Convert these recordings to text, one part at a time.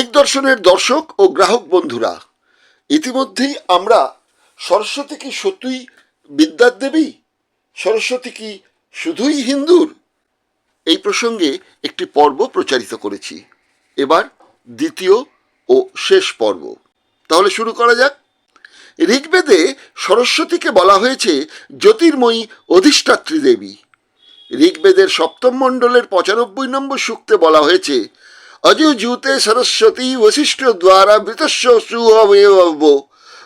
দিগদর্শনের দর্শক ও গ্রাহক বন্ধুরা, ইতিমধ্যেই আমরা সরস্বতী কি সত্যই বিদ্যার দেবী? সরস্বতী কি শুধুই হিন্দুর? এই প্রসঙ্গে একটি পর্ব প্রচারিত করেছি। এবার দ্বিতীয় ও শেষ পর্ব। তাহলে শুরু করা যাক। ঋগ্বেদে সরস্বতীকে বলা হয়েছে জ্যোতির্ময়ী অধিষ্ঠাত্রী দেবী। ঋগ্বেদের সপ্তম মণ্ডলের পঁচানব্বই নম্বর সূক্তে বলা হয়েছে সরস্বতী বশিষ্ঠ দ্বারা মৃতস্য সুহবেব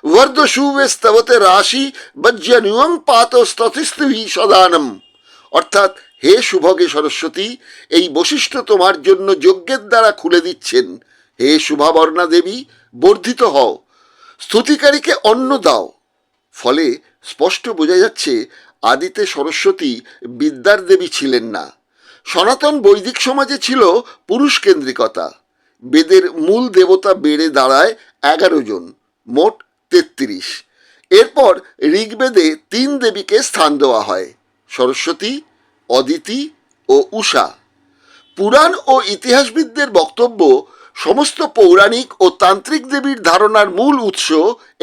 বর্ধ সুবেস্তবতে রাশি বজ্রনুয়ং পাত স্ততিস্তুহি সদানম অর্থাৎ হে শুভগে সরস্বতী, এই বৈশিষ্ট্য তোমার জন্য যজ্ঞের দ্বারা খুলে দিচ্ছেন। হে শুভাবর্ণা দেবী, বর্ধিত হও। স্তুতিকারীকে অন্ন দাও। ফলে স্পষ্ট বোঝা যাচ্ছে, আদিতে সরস্বতী বিদ্যার দেবী ছিলেন না। সনাতন বৈদিক সমাজে ছিল পুরুষ কেন্দ্রিকতা। বেদের মূল দেবতা বেড়ে দাঁড়ায় এগারো জন, মোট তেত্রিশ। এরপর ঋগ্বেদে তিন দেবীকে স্থান দেওয়া হয়, সরস্বতী, অদিতি ও উষা পুরাণ ও ইতিহাসবিদদের বক্তব্য, সমস্ত পৌরাণিক ও তান্ত্রিক দেবীর ধারণার মূল উৎস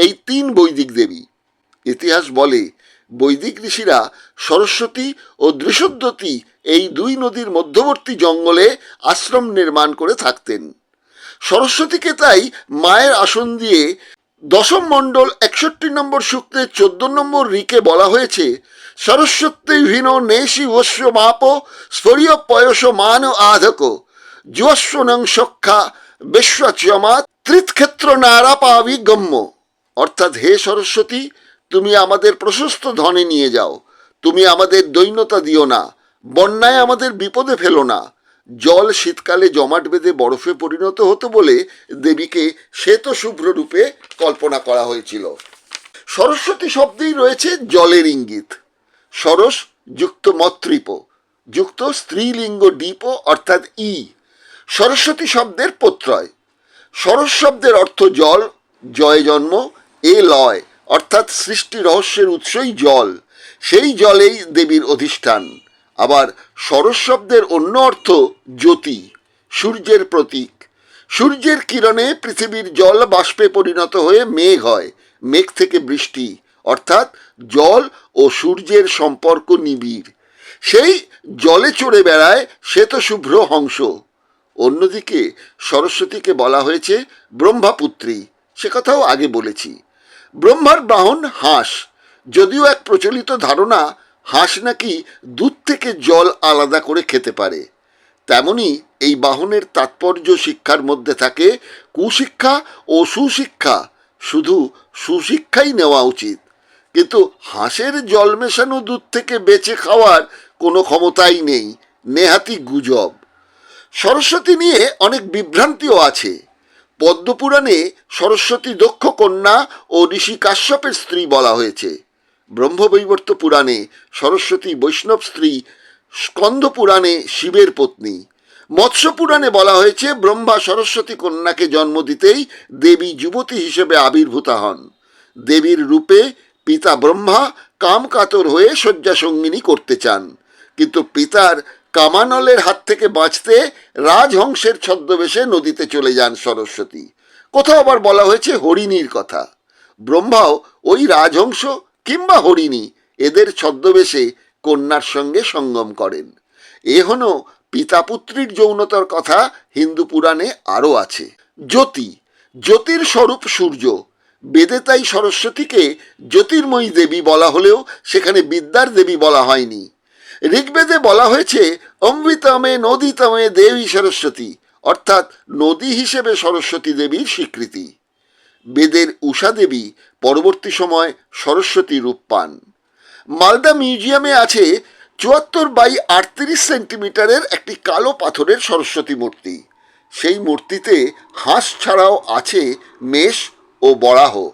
এই তিন বৈদিক দেবী। ইতিহাস বলে, বৈদিক ঋষিরা সরস্বতী ও দৃশোদ্যতী এই দুই নদীর মধ্যবর্তী জঙ্গলে আশ্রম নির্মাণ করে থাকতেন। সরস্বতীকে তাই মায়ের আসন দিয়ে দশম মণ্ডল একষট্টি নম্বর সূক্তে চোদ্দ নম্বর রিকে বলা হয়েছে সরস্বতী হীন নেশি বস্য মাপ, স্ফরীয় পয়স মান আধক যুবস্বনং সক্ষা বিশ্বচমা ত্রিৎক্ষেত্র নারাপাবি গম্য। অর্থাৎ হে সরস্বতী, তুমি আমাদের প্রশস্ত ধনে নিয়ে যাও, তুমি আমাদের দৈন্যতা দিও না। বন্যায় আমাদের বিপদে ফেলো না। জল শীতকালে জমাট বেঁধে বরফে পরিণত হতো বলে দেবীকে শ্বেত শুভ্র রূপে কল্পনা করা হয়েছিল। সরস্বতী শব্দেই রয়েছে জলের ইঙ্গিত। সরস যুক্ত মত্রিপ যুক্ত স্ত্রীলিঙ্গ ডিপ অর্থাৎ ই, সরস্বতী শব্দের প্রত্যয়। সরস শব্দের অর্থ জল, জয় জন্ম, এ লয়, অর্থাৎ সৃষ্টি রহস্যের উৎসই জল। সেই জলেই দেবীর অধিষ্ঠান। আবার সরস শব্দের অন্য অর্থ জ্যোতি, সূর্যের প্রতীক। সূর্যের কিরণে পৃথিবীর জল বাষ্পে পরিণত হয়ে মেঘ হয়, মেঘ থেকে বৃষ্টি, অর্থাৎ জল ও সূর্যের সম্পর্ক নিবিড়। সেই জলে চড়ে বেড়ায় শ্বেতশুভ্র হংস। অন্যদিকে সরস্বতীকে বলা হয়েছে ব্রহ্মাপুত্রী, সে কথাও আগে বলেছি। ব্রহ্মার বাহন হাঁস, যদিও এক প্রচলিত ধারণা হাঁস নাকি দুধ থেকে জল আলাদা করে খেতে পারে। তেমনি এই বাহনের তাৎপর্য শিক্ষার মধ্যে থাকে কুশিক্ষা ও সুশিক্ষা। শুধু সুশিক্ষাই নেওয়া উচিত। কিন্তু হাঁসের জল মেশানো দুধ থেকে বেঁচে খাওয়ার কোনো ক্ষমতাই নেই। নেহাতি গুজব। সরস্বতী নিয়ে অনেক বিভ্রান্তিও আছে। পদ্মপুরাণে সরস্বতী দক্ষ কন্যা ও ঋষি কাশ্যপের স্ত্রী বলা হয়েছে। ব্রহ্মবৈবর্ত পুরাণে সরস্বতী বৈষ্ণব স্ত্রী স্কন্দ পুরাণে শিবের পত্নী। মৎস্য পুরাণে বলা হয়েছে, ব্রহ্মা সরস্বতী কন্যাকে জন্ম দিতেই দেবী যুবতী হিসেবে আবির্ভূতা হন। দেবীর রূপে পিতা ব্রহ্মা কাম কাতর হয়ে শয্যা সঙ্গিনী করতে চান। কিন্তু পিতার কামানলের হাত থেকে বাঁচতে রাজহংসের ছদ্মবেশে নদীতে চলে যান সরস্বতী। কোথাও আবার বলা হয়েছে হরিণীর কথা। ব্রহ্মাও ওই রাজহংস কিংবা হরিণী এদের ছদ্মবেশে কন্যার সঙ্গে সঙ্গম করেন। এ হল পিতাপুত্রীর যৌনতার কথা হিন্দু পুরাণে আরও আছে। জ্যোতি, জ্যোতির স্বরূপ সূর্য। বেদে তাই সরস্বতীকে জ্যোতির্ময়ী দেবী বলা হলেও সেখানে বিদ্যার দেবী বলা হয়নি। ঋগ্বেদে বলা হয়েছে, অমৃতমে নদীতমে দেবী সরস্বতী, অর্থাৎ নদী হিসেবে সরস্বতী দেবীর স্বীকৃতি। বেদের উষা দেবী পরবর্তী সময় সরস্বতী রূপ পান। মালদা মিউজিয়ামে আছে চুয়াত্তর বাই আটত্রিশ সেন্টিমিটারের একটি কালো পাথরের সরস্বতী মূর্তি। সেই মূর্তিতে হাঁস ছাড়াও আছে মেষ ও বরাহ।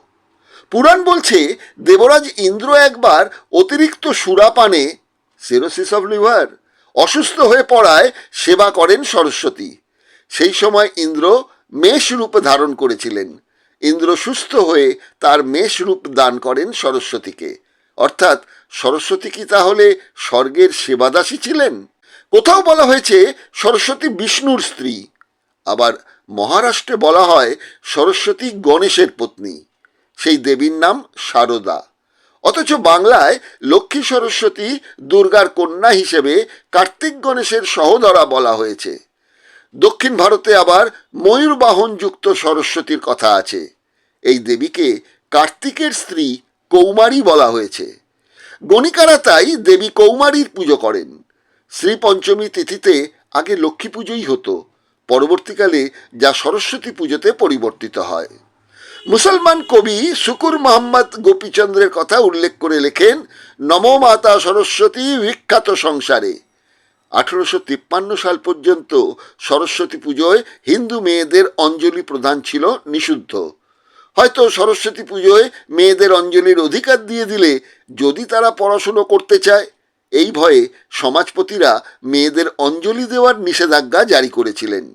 পুরাণ বলছে, দেবরাজ ইন্দ্র একবার অতিরিক্ত সুরাপানে সেরোসিস অফ লিভার, অসুস্থ হয়ে পড়ায় সেবা করেন সরস্বতী। সেই সময় ইন্দ্র মেষ রূপ ধারণ করেছিলেন। ইন্দ্র সুস্থ হয়ে তার মেষ রূপ দান করেন সরস্বতীকে। অর্থাৎ সরস্বতী কি তাহলে স্বর্গের সেবাদাসী ছিলেন? কোথাও বলা হয়েছে সরস্বতী বিষ্ণুর স্ত্রী। আবার মহারাষ্ট্রে বলা হয় সরস্বতী গণেশের পত্নী। সেই দেবীর নাম শারদা অথচ বাংলায় লক্ষ্মী সরস্বতী দুর্গার কন্যা হিসেবে কার্তিক গণেশের সহদরা বলা হয়েছে। দক্ষিণ ভারতে আবার ময়ূর বাহনযুক্ত সরস্বতীর কথা আছে। এই দেবীকে কার্তিকের স্ত্রী কৌমারী বলা হয়েছে। গণিকারা তাই দেবী কৌমারীর পুজো করেন। শ্রী পঞ্চমী তিথিতে আগে লক্ষ্মী পুজোই হতো, পরবর্তীকালে যা সরস্বতী পুজোতে পরিবর্তিত হয়। মুসলমান কবি শুকুর মোহাম্মদ গোপীচন্দ্রের কথা উল্লেখ করে লেখেন, নম মাতা সরস্বতী, বিখ্যাত সংসারে। আঠেরোশো তিপ্পান্ন সাল পর্যন্ত সরস্বতী পুজোয় হিন্দু মেয়েদের অঞ্জলি প্রদান ছিল নিষিদ্ধ। হয়তো সরস্বতী পুজোয় মেয়েদের অঞ্জলির অধিকার দিয়ে দিলে যদি তারা পড়াশুনো করতে চায়, এই ভয়ে সমাজপতিরা মেয়েদের অঞ্জলি দেওয়ার নিষেধাজ্ঞা জারি করেছিলেন।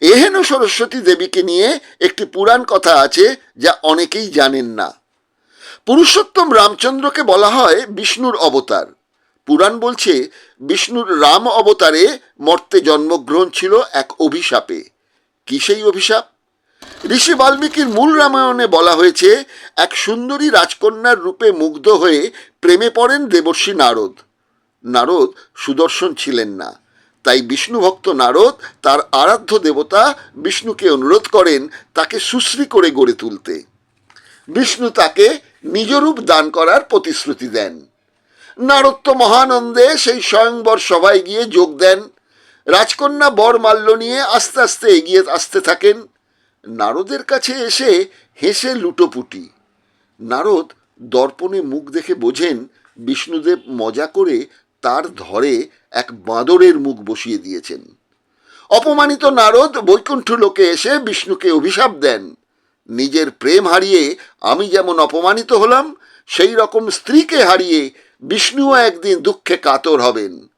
এহেন সরস্বতী দেবীকে নিয়ে একটি পুরাণ কথা আছে যা অনেকেই জানেন না। পুরুষোত্তম রামচন্দ্রকে বলা হয় বিষ্ণুর অবতার। পুরাণ বলছে, বিষ্ণুর রাম অবতারে মর্তে জন্মগ্রহণ ছিল এক অভিশাপে। কি সেই অভিশাপ? ঋষি বাল্মীকির মূল রামায়ণে বলা হয়েছে, এক সুন্দরী রাজকন্যার রূপে মুগ্ধ হয়ে প্রেমে পড়েন দেবর্ষী নারদ। নারদ সুদর্শন ছিলেন না। তাই বিষ্ণু ভক্ত নারদ, তার আরাধ্য দেবতা বিষ্ণুকে অনুরোধ করেন তাকে সুশ্রী করে গড়ে তুলতে। বিষ্ণু তাকে নিজরূপ দান করার প্রতিশ্রুতি দেন। নারদ তো মহানন্দে সেই স্বয়ংবর সভায় গিয়ে যোগ দেন। রাজকন্যা বর মাল্য নিয়ে আস্তে আস্তে এগিয়ে আসতে থাকেন। নারদের কাছে এসে হেসে লুটোপুটি। নারদ দর্পণে মুখ দেখে বোঝেন, বিষ্ণুদেব মজা করে তার ধরে এক বাঁদরের মুখ বসিয়ে দিয়েছেন। অপমানিত নারদ বৈকুণ্ঠ লোকে এসে বিষ্ণুকে অভিশাপ দেন। নিজের প্রেম হারিয়ে আমি যেমন অপমানিত হলাম, সেই রকম স্ত্রীকে হারিয়ে বিষ্ণুও একদিন দুঃখে কাতর হবেন।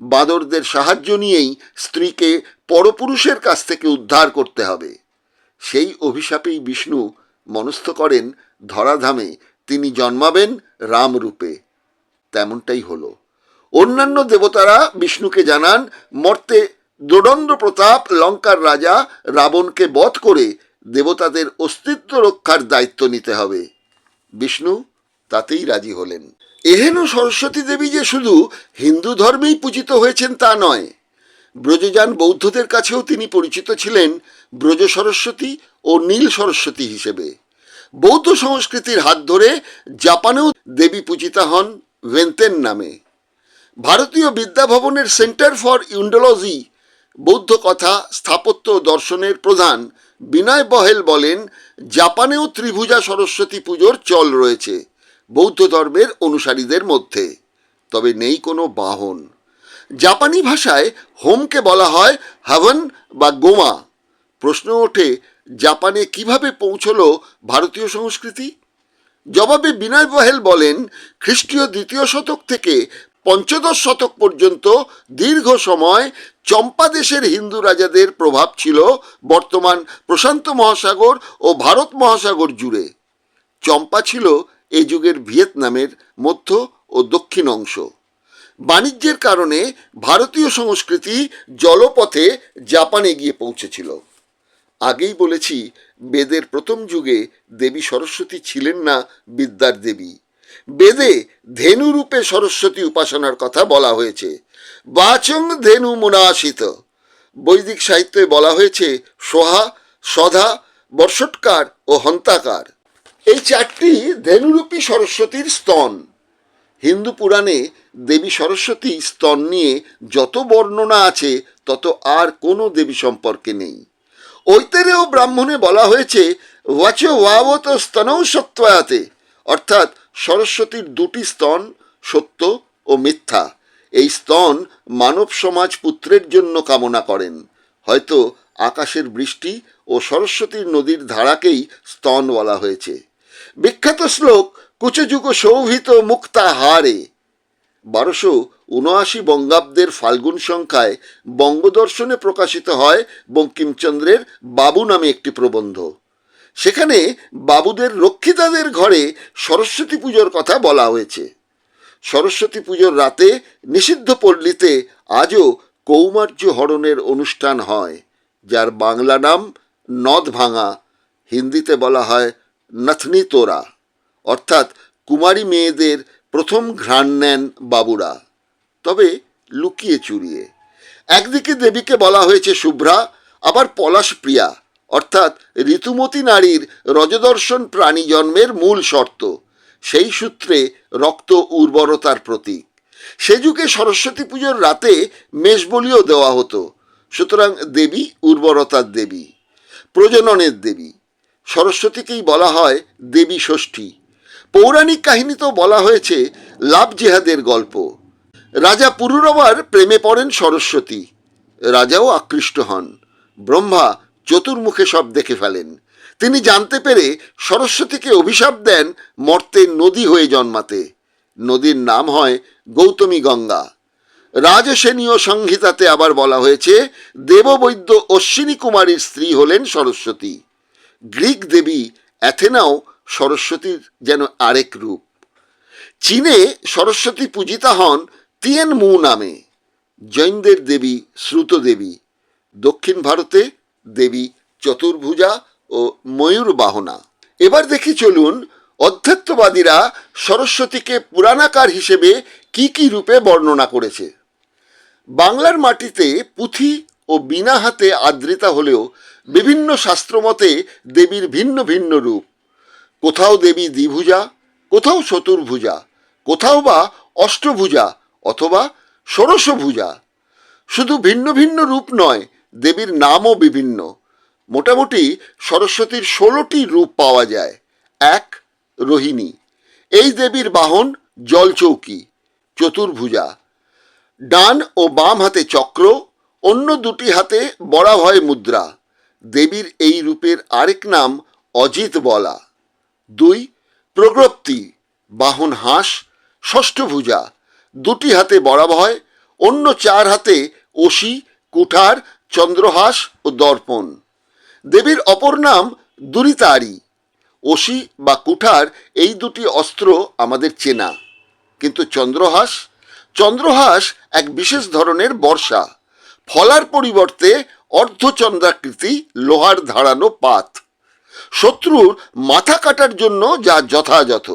বাঁদরদের সাহায্য নিয়েই স্ত্রীকে পরপুরুষের কাছ থেকে উদ্ধার করতে হবে। সেই অভিশাপেই বিষ্ণু মনস্থ করেন ধরাধামে, তিনি জন্মাবেন রামরূপে। তেমনটাই হলো। অন্যান্য দেবতারা বিষ্ণুকে জানান, মর্তে দোদণ্ড প্রতাপ লঙ্কার রাজা রাবণকে বধ করে দেবতাদের অস্তিত্ব রক্ষার দায়িত্ব নিতে হবে। বিষ্ণু তাতেই রাজি হলেন। এহেন সরস্বতী দেবী যে শুধু হিন্দু ধর্মেই পূজিত হয়েছেন তা নয়। ব্রজযান বৌদ্ধদের কাছেও তিনি পরিচিত ছিলেন ব্রজ সরস্বতী ও নীল সরস্বতী হিসেবে। বৌদ্ধ সংস্কৃতির হাত ধরে জাপানেও দেবী পূজিতা হন ভেন্তেন নামে। ভারতীয় বিদ্যাভবনের সেন্টার ফর ইউন্ডোলজি, বৌদ্ধ কথা স্থাপত্য দর্শনের প্রধান বিনয় বহেল বলেন, জাপানেও ত্রিভুজা সরস্বতী পুজোর চল রয়েছে। বৌদ্ধ ধর্মের অনুসারীদের মধ্যে। তবে নেই কোনো বাহন। জাপানি ভাষায় হোমকে বলা হয় হাভন বা গোমা। প্রশ্ন ওঠে, জাপানে কীভাবে পৌঁছলো ভারতীয় সংস্কৃতি? জবাবে বিনয় বহেল বলেন, খ্রিস্টীয় দ্বিতীয় শতক থেকে পঞ্চদশ শতক পর্যন্ত দীর্ঘ সময় চম্পা দেশের হিন্দু রাজাদের প্রভাব ছিল বর্তমান প্রশান্ত মহাসাগর ও ভারত মহাসাগর জুড়ে। চম্পা ছিল এ যুগের ভিয়েতনামের মধ্য ও দক্ষিণ অংশ। বাণিজ্যের কারণে ভারতীয় সংস্কৃতি জলপথে জাপানে গিয়ে পৌঁছেছিল। আগেই বলেছি, বেদের প্রথম যুগে দেবী সরস্বতী ছিলেন না বিদ্যার দেবী। বেদে ধেনু রূপে সরস্বতী উপাসনার কথা বলা হয়েছে। বাচং ধেনু মুনাশিত। বৈদিক সাহিত্যে বলা হয়েছে সোহা, সধা বর্ষটকার ও হন্তাকার। এই চারটি ধেনুরূপী সরস্বতীর স্তন। হিন্দু পুরাণে দেবী সরস্বতী স্তন নিয়ে যত বর্ণনা আছে, তত আর কোনো দেবী সম্পর্কে নেই। ঐতেরেয় ব্রাহ্মণে বলা হয়েছে, ওয়াচ ওয়াবত স্তনৌ সত্যাতে অর্থাৎ সরস্বতীর দুটি স্তন, সত্য ও মিথ্যা। এই স্তন মানব সমাজ পুত্রের জন্য কামনা করেন। হয়তো আকাশের বৃষ্টি ও সরস্বতীর নদীর ধারাকেই স্তন বলা হয়েছে। বিখ্যাত শ্লোক, কুচযুগ শোভিত মুক্তা হারে। বারোশো উনআশি বঙ্গাব্দের ফাল্গুন সংখ্যায় বঙ্গদর্শনে প্রকাশিত হয় বঙ্কিমচন্দ্রের বাবু নামে একটি প্রবন্ধ। সেখানে বাবুদের রক্ষিতাদের ঘরে সরস্বতী পুজোর কথা বলা হয়েছে। সরস্বতী পুজোর রাতে নিষিদ্ধ পল্লীতে আজও কৌমার্য হরণের অনুষ্ঠান হয়, যার বাংলা নাম নদ ভাঙা, হিন্দিতে বলা হয় নথনি তোরা। অর্থাৎ কুমারী মেয়েদের প্রথম ঘ্রাণ নেন বাবুরা। তবে লুকিয়ে চুরিয়ে। একদিকে দেবীকে বলা হয়েছে শুভ্রা, আবার পলাশ প্রিয়া। অর্থাৎ ঋতুমতী নারীর রজদর্শন প্রাণী জন্মের মূল শর্ত। সেই সূত্রে রক্ত উর্বরতার প্রতীক। সে যুগে সরস্বতী পুজোর রাতে মেষবলিও দেওয়া হতো। সুতরাং দেবী উর্বরতার দেবী। প্রজননের দেবী। সরস্বতীকেই বলা হয় দেবী ষষ্ঠী। পৌরাণিক কাহিনীতেও বলা হয়েছে লাভ জেহাদের গল্প। রাজা পুরুরবার প্রেমে পড়েন সরস্বতী। রাজাও আকৃষ্ট হন। ব্রহ্মা চতুর্মুখে সব দেখে ফেলেন। তিনি জানতে পেরে সরস্বতীকে অভিশাপ দেন মর্তে নদী হয়ে জন্মাতে। নদীর নাম হয় গৌতমী গঙ্গা। রাজসেনীয় সংহিতাতে আবার বলা হয়েছে, দেববৈদ্য অশ্বিনী কুমারীর স্ত্রী হলেন সরস্বতী। গ্রিক দেবী অ্যাথেনাও সরস্বতীর যেন আরেক রূপ। চীনে সরস্বতী পূজিতা হন তিয়ান মু নামে। জৈনদের দেবী শ্রুত দেবী। দক্ষিণ ভারতে দেবী চতুর্ভুজা ও ময়ূর বাহনা এবার দেখি চলুন অধ্যাত্মবাদীরা সরস্বতীকে পুরাণাকার হিসেবে কি কি রূপে বর্ণনা করেছে। বাংলার মাটিতে পুঁথি ও বিনা হাতে আদ্রিতা হলেও বিভিন্ন শাস্ত্রমতে দেবীর ভিন্ন ভিন্ন রূপ। কোথাও দেবী দ্বিভুজা, কোথাও চতুর্ভুজা, কোথাও বা অষ্টভুজা অথবা ষোড়শভুজা। শুধু ভিন্ন ভিন্ন রূপ নয়, দেবীর নামও বিভিন্ন। মোটামুটি সরস্বতীর ষোলোটি রূপ পাওয়া যায়। এক, রোহিণী। এই দেবীর বাহন জলচৌকি, চতুর্ভুজা। ডান ও বাম হাতে চক্র অন্য দুটি হাতে বরাভয় মুদ্রা। দেবীর এই রূপের আরেক নাম অজিত বলা। দুই প্রগ্রপ্তি বাহন হাঁস ষষ্ঠভুজা দুটি হাতে বরাভয় অন্য চার হাতে অসি কুঠার, চন্দ্রহাস ও দর্পণ। দেবীর অপর নাম দুরিতারি। অসি বা কুঠার এই দুটি অস্ত্র আমাদের চেনা। কিন্তু চন্দ্রহাস চন্দ্রহাস এক বিশেষ ধরনের বর্ষা। ফলার পরিবর্তে অর্ধচন্দ্রাকৃতি লোহার ধারানো পাত শত্রুর মাথা কাটার জন্য যা যথাযথ।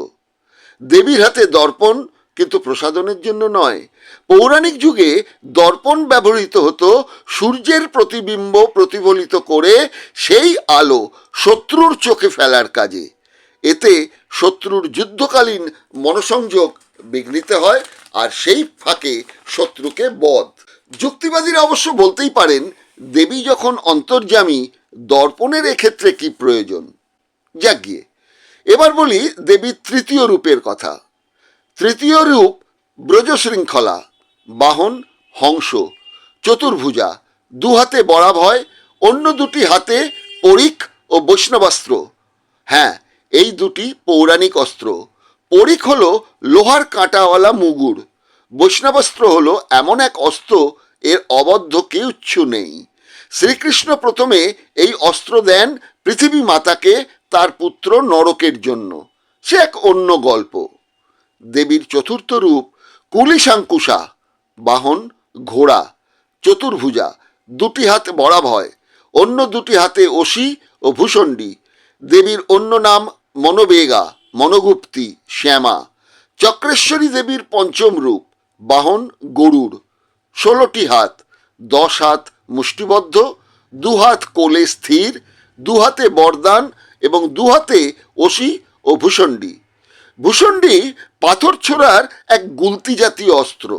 দেবীর হাতে দর্পণ কিন্তু প্রসাদনের জন্য নয়। পৌরাণিক যুগে দর্পণ ব্যবহৃত হতো সূর্যের প্রতিবিম্ব প্রতিফলিত করে সেই আলো শত্রুর চোখে ফেলার কাজে। এতে শত্রুর যুদ্ধকালীন মনসংযোগ বিঘ্নিত হয় আর সেই ফাঁকে শত্রুকে বধ। যুক্তিবাদীরা অবশ্য বলতেই পারেন, দেবী যখন অন্তর্যামী, দর্পণের এক্ষেত্রে কি প্রয়োজন? যাক গিয়ে। এবার বলি দেবীর তৃতীয় রূপের কথা। তৃতীয় রূপ ব্রজশৃঙ্খলা, বাহন, হংস, চতুর্ভুজা দু হাতে বরাভয়, অন্য দুটি হাতে পরিক ও বৈষ্ণবাস্ত্র। হ্যাঁ এই দুটি পৌরাণিক অস্ত্র। পরিক হলো লোহার কাঁটাওয়ালা মুগুর। বৈষ্ণবাস্ত্র হল এমন এক অস্ত্র, এর অবদ্ধ কেউচ্ছু নেই। শ্রীকৃষ্ণ প্রথমে এই অস্ত্র দেন পৃথিবী মাতাকে, তার পুত্র নরকের জন্য। সে এক অন্য গল্প। দেবীর চতুর্থ রূপ, কুলিশাঙ্কুশা, বাহন, ঘোড়া, চতুর্ভুজা, দুটি হাতে বরাভয় অন্য দুটি হাতে অসি ও ভূষণ্ডী। দেবীর অন্য নাম মনোবেগা, মনোগুপ্তি, শ্যামা। চক্রেশ্বরী দেবীর পঞ্চম রূপ। বাহন, গরুর। ষোলোটি হাত, দশ হাত মুষ্টিবদ্ধ দুহাত কোলে স্থির দুহাতে বরদান এবং দুহাতে অসি ও ভূষণ্ডী। ভূষণ্ডী পাথর ছোড়ার এক গুলতি জাতীয় অস্ত্র।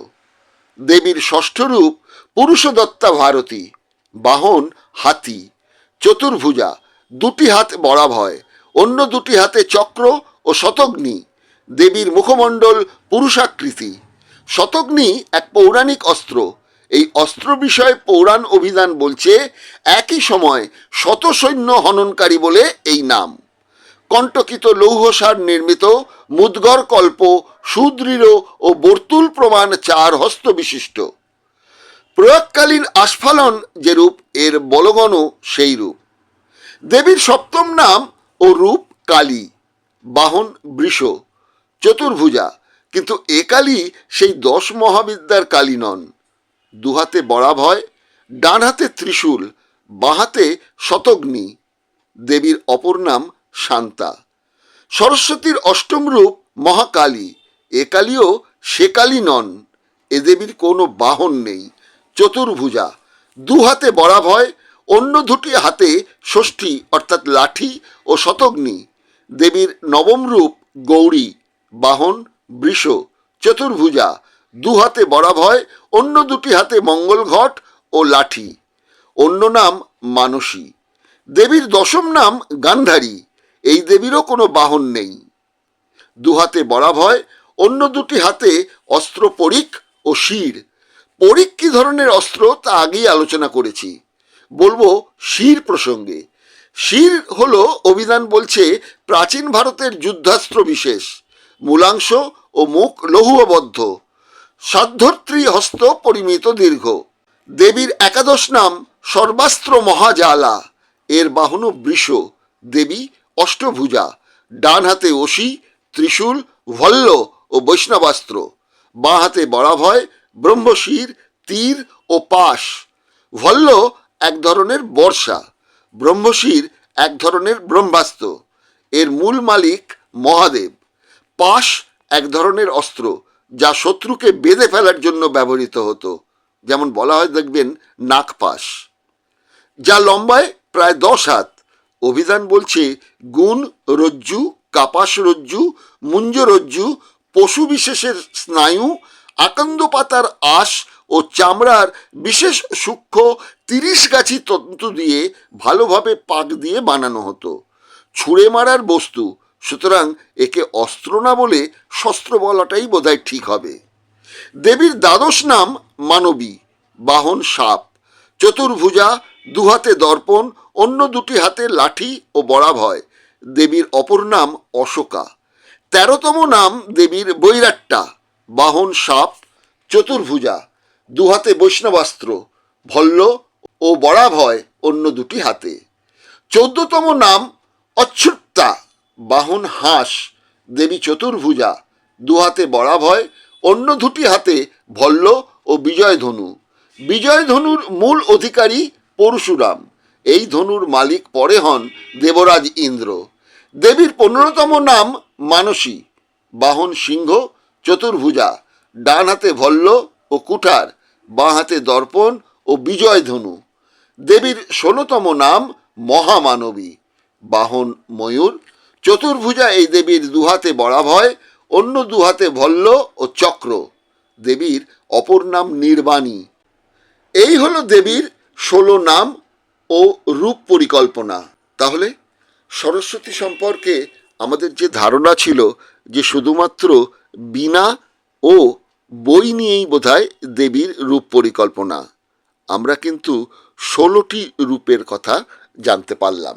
দেবীর ষষ্ঠ রূপ পুরুষদত্তা ভারতী, বাহন হাতি। চতুর্ভুজা, দুটি হাত বরাভয়, অন্য দুটি হাতে চক্র ও শতগ্নি। দেবীর মুখমণ্ডল পুরুষাকৃতি। শতগ্নি এক পৌরাণিক অস্ত্র। এই অস্ত্র বিষয়ে পৌরাণ অভিধান বলছে, একই সময় শত সৈন্য হননকারী বলে এই নাম। কণ্টকিত লৌহসার নির্মিত মুদগর কল্প সুদৃঢ় ও বর্তুল প্রমাণ চার হস্ত বিশিষ্ট। প্রয়োগকালীন আস্ফালন যে রূপ এর বলগণও সেই রূপ। দেবীর সপ্তম নাম ও রূপ কালী। বাহন বৃষ। চতুর্ভুজা। কিন্তু এ কালী সেই দশ মহাবিদ্যার কালী নন। দুহাতে বরাভয় ডান হাতে ত্রিশূল, বাঁহাতে শতগ্নি, দেবীর অপর নাম শান্তা। সরস্বতীর অষ্টম রূপ মহাকালী, এ কালীও সে কালী নন, এ দেবীর কোনো বাহন নেই, চতুর্ভুজা। দু হাতে বরাভয় অন্য দুটি হাতে ষষ্ঠী অর্থাৎ লাঠি ও শতগ্নি, দেবীর নবম রূপ গৌরী, বাহন বৃষ, চতুর্ভুজা, দু হাতে বরাভয়, অন্য দুটি হাতে মঙ্গল ঘট ও লাঠি। অন্য নাম মানসী। দেবীর দশম নাম গান্ধারী। এই দেবীরও কোনো বাহন নেই। দু হাতে বরাভয়, অন্য দুটি হাতে অস্ত্র পরিক ও শির। পরিক কি ধরনের অস্ত্র তা আগেই আলোচনা করেছি। বলব শির প্রসঙ্গে। শির হলো অভিধান বলছে প্রাচীন ভারতের যুদ্ধাস্ত্র বিশেষ। মূলাংশ ও মুখ লৌহবদ্ধ। সাধ্যত্রী হস্ত পরিমিত দীর্ঘ। দেবীর একাদশ নাম সর্বাস্ত্র মহাজালা। এর বাহন বৃষ। দেবী অষ্টভুজা। ডান হাতে অসি ত্রিশূল, ভল্ল ও বৈষ্ণবাস্ত্র। বাঁ হাতে বরাভয়, ব্রহ্মশির, তীর ও পাশ। ভল্ল এক ধরনের বর্ষা। ব্রহ্মশির এক ধরনের ব্রহ্মাস্ত্র। এর মূল মালিক মহাদেব। পাশ এক ধরনের অস্ত্র যা শত্রুকে বেঁধে ফেলার জন্য ব্যবহৃত হতো। যেমন বলা হয়, দেখবেন নাগপাশ যা লম্বায় প্রায় দশ হাত। অভিধান বলছে, গুণ রজ্জু, কাপাস রজ্জু, মুঞ্জ রজ্জু, পশু বিশেষের স্নায়ু, আকন্দ পাতার আঁশ ও চামড়ার বিশেষ সূক্ষ্ম তিরিশ গাছি তন্তু দিয়ে ভালোভাবে পাক দিয়ে বানানো হতো। ছুঁড়ে মারার বস্তু সুতরাং একে অস্ত্র না বলে শস্ত্র বলাটাই বোধহয় ঠিক হবে। দেবীর দ্বাদশ নাম মানবী, বাহন সাপ। চতুর্ভুজা, দুহাতে দর্পণ, অন্য দুটি হাতে লাঠি ও বরাভয় দেবীর অপর নাম অশোকা। তেরোতম নাম দেবীর বৈরাট্টা, বাহন সাপ, চতুর্ভুজা, দুহাতে বৈষ্ণবাস্ত্র, ভল্ল ও বরাভয় অন্য দুটি হাতে। চোদ্দতম নাম অচ্ছুত্তা বাহন হাঁস, দেবী চতুর্ভুজা, দুহাতে বরাভয়, অন্য দুটি হাতে ভল্ল ও বিজয় ধনু বিজয় ধনুর মূল অধিকারী পরশুরাম। এই ধনুর মালিক পরে হন দেবরাজ ইন্দ্র। দেবীর পনেরোতম নাম মানসী। বাহন সিংহ, চতুর্ভুজা, ডান হাতে ভল্ল ও কুঠার, বাঁ হাতে দর্পণ ও বিজয় ধনু দেবীর ষোলতম নাম মহামানবী। বাহন ময়ূর চতুর্ভুজা এই দেবীর দুহাতে বরাভয় অন্য দুহাতে ভল্ল ও চক্র। দেবীর অপর নাম নির্বাণী। এই হলো দেবীর ষোলো নাম ও রূপ পরিকল্পনা। তাহলে সরস্বতী সম্পর্কে আমাদের যে ধারণা ছিল যে শুধুমাত্র বীণা ও বই নিয়েই বোধহয় দেবীর রূপ পরিকল্পনা, আমরা কিন্তু ষোলোটি রূপের কথা জানতে পারলাম।